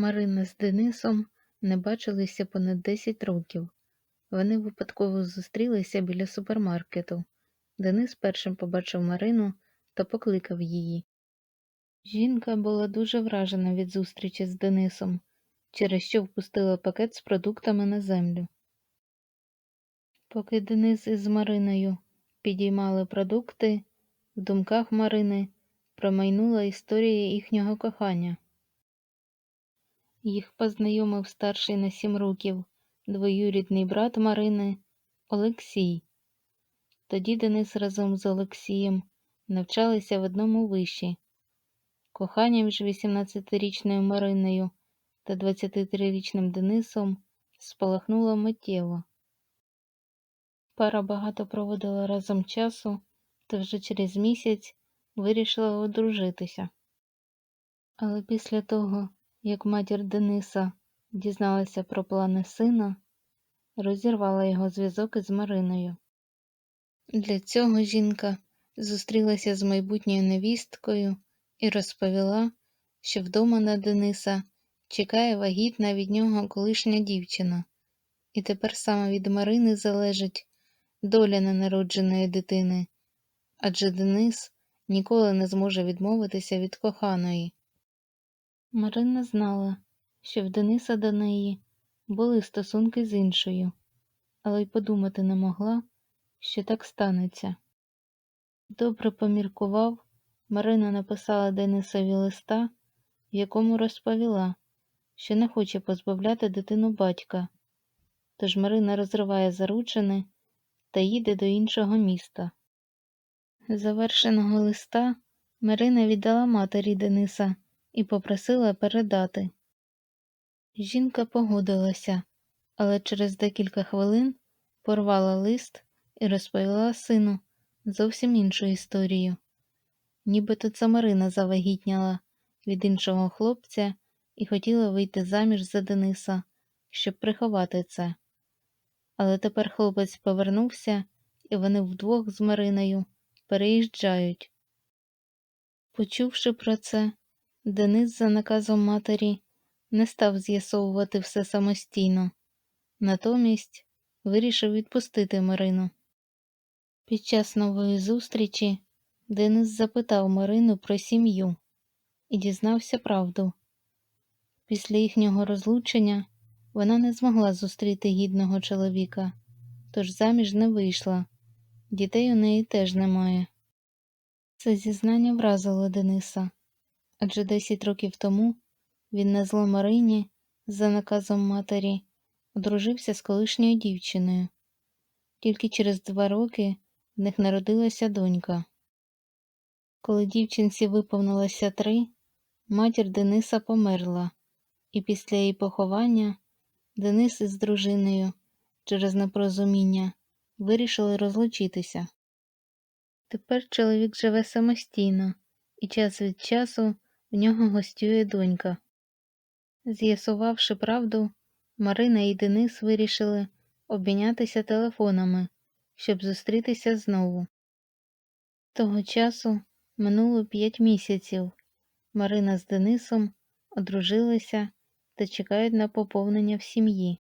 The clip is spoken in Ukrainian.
Марина з Денисом не бачилися понад 10 років. Вони випадково зустрілися біля супермаркету. Денис першим побачив Марину та покликав її. Жінка була дуже вражена від зустрічі з Денисом, через що впустила пакет з продуктами на землю. Поки Денис із Мариною підіймали продукти, в думках Марини промайнула історія їхнього кохання. Їх познайомив старший на сім років двоюрідний брат Марини Олексій. Тоді Денис разом з Олексієм навчалися в одному виші. Кохання між 18-річною Мариною та 23-річним Денисом спалахнуло миттєво. Пара багато проводила разом часу та вже через місяць вирішила одружитися. Але після того, як матір Дениса дізналася про плани сина, розірвала його зв'язок із Мариною. Для цього жінка зустрілася з майбутньою невісткою і розповіла, що вдома на Дениса чекає вагітна від нього колишня дівчина, і тепер саме від Марини залежить доля ненародженої дитини, адже Денис ніколи не зможе відмовитися від коханої. Марина знала, що в Дениса до неї були стосунки з іншою, але й подумати не могла, що так станеться. Добре поміркував, Марина написала Денисові листа, в якому розповіла, що не хоче позбавляти дитину батька, тож Марина розриває заручини та їде до іншого міста. Завершеного листа Марина віддала матері Дениса і попросила передати. Жінка погодилася, але через декілька хвилин порвала лист і розповіла сину зовсім іншу історію. Нібито це Марина завагітняла від іншого хлопця і хотіла вийти заміж за Дениса, щоб приховати це. Але тепер хлопець повернувся, і вони вдвох з Мариною переїжджають. Почувши про це, Денис за наказом матері не став з'ясовувати все самостійно, натомість вирішив відпустити Марину. Під час нової зустрічі Денис запитав Марину про сім'ю і дізнався правду. Після їхнього розлучення вона не змогла зустріти гідного чоловіка, тож заміж не вийшла, дітей у неї теж немає. Це зізнання вразило Дениса, адже 10 років тому він на зло Марині, за наказом матері, одружився з колишньою дівчиною. Тільки через два роки в них народилася донька. Коли дівчинці виповнилося три, матір Дениса померла, і після її поховання Денис із дружиною через непорозуміння вирішили розлучитися. Тепер чоловік живе самостійно, і час від часу в нього гостює донька. З'ясувавши правду, Марина і Денис вирішили обмінятися телефонами, щоб зустрітися знову. Того часу минуло п'ять місяців. Марина з Денисом одружилися та чекають на поповнення в сім'ї.